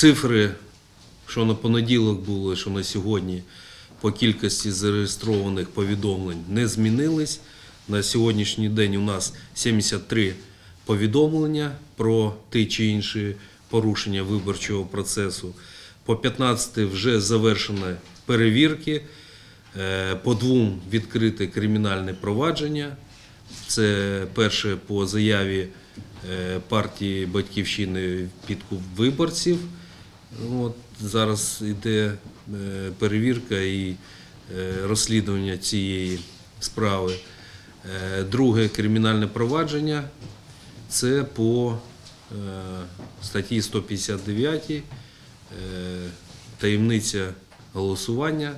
Цифри, що на понеділок були, що на сьогодні по кількості зареєстрованих повідомлень не змінились. На сьогоднішній день у нас 73 повідомлення про ті чи інші порушення виборчого процесу. По 15 вже завершені перевірки, Е, по двом відкрите кримінальне провадження. Це перше по заяві е, партії Батьківщини підкуп виборців. От, зараз йде е, перевірка і е, розслідування цієї справи. Е, Друге кримінальне провадження це по статті 159 е, таємниця голосування,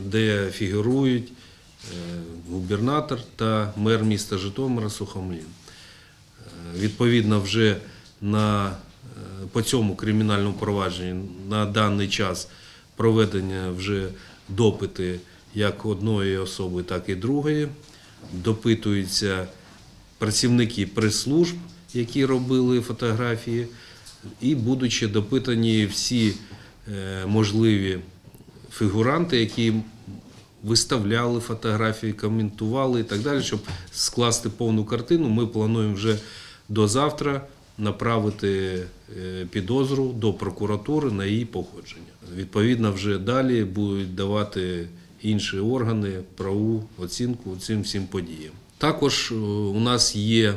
де фігурують губернатор та мер міста Житомира Сухомлін. Відповідно, вже на, по цьому кримінальному провадженню на даний час проведення вже допити як одної особи, так і другої. Допитуються працівники прес-служб, які робили фотографії, і будуть ще допитані всі е, можливі фігуранти, які виставляли фотографії, коментували і так далі, щоб скласти повну картину. Ми плануємо вже до завтра направити е, підозру до прокуратури на її походження. Відповідно, вже далі будуть давати інші органи правову оцінку цим всім подіям. Також е, у нас є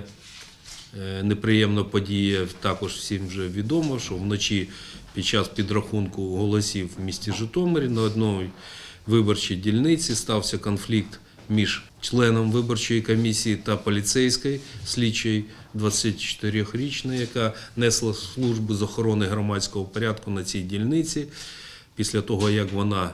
Е, неприємна подія, також всім вже відомо, що вночі під час підрахунку голосів в місті Житомирі на одній виборчій дільниці стався конфлікт між членом виборчої комісії та поліцейською слідчою 24-річною, яка несла службу з охорони громадського порядку на цій дільниці. Після того, як вона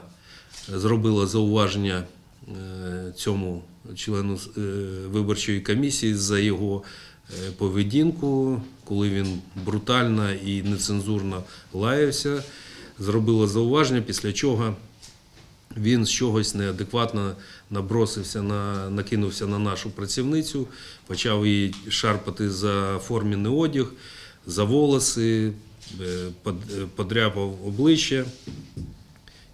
зробила зауваження е, цьому члену е, виборчої комісії за його е, поведінку, коли він брутально і нецензурно лаявся, зробила зауваження, після чого він з чогось неадекватно набросився на накинувся на нашу працівницю, почав її шарпати за формінний одяг, за волоси, е, е, подряпав обличчя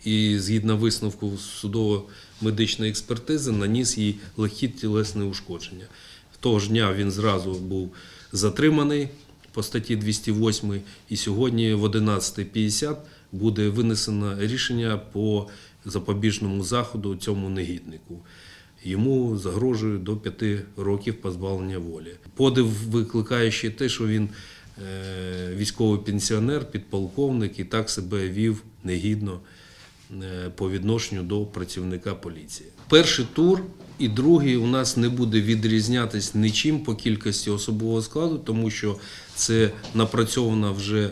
і згідно висновку судово-медичної експертизи наніс їй легкі тілесні ушкодження. Того ж дня він зразу був затриманий по статті 208 і сьогодні в 11.50 буде винесено рішення по запобіжному заходу цьому негіднику. Йому загрожує до 5 років позбавлення волі. Подив викликає ще те, що він е, військовий пенсіонер, підполковник і так себе вів негідно е, по відношенню до працівника поліції. Перший тур і другий у нас не буде відрізнятись нічим по кількості особового складу, тому що це напрацьована вже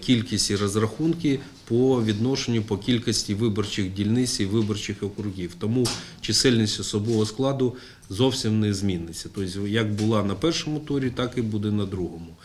кількість і розрахунки по відношенню по кількості виборчих дільниць і виборчих округів. Тому чисельність особового складу зовсім не зміниться. Тобто, як була на першому турі, так і буде на другому.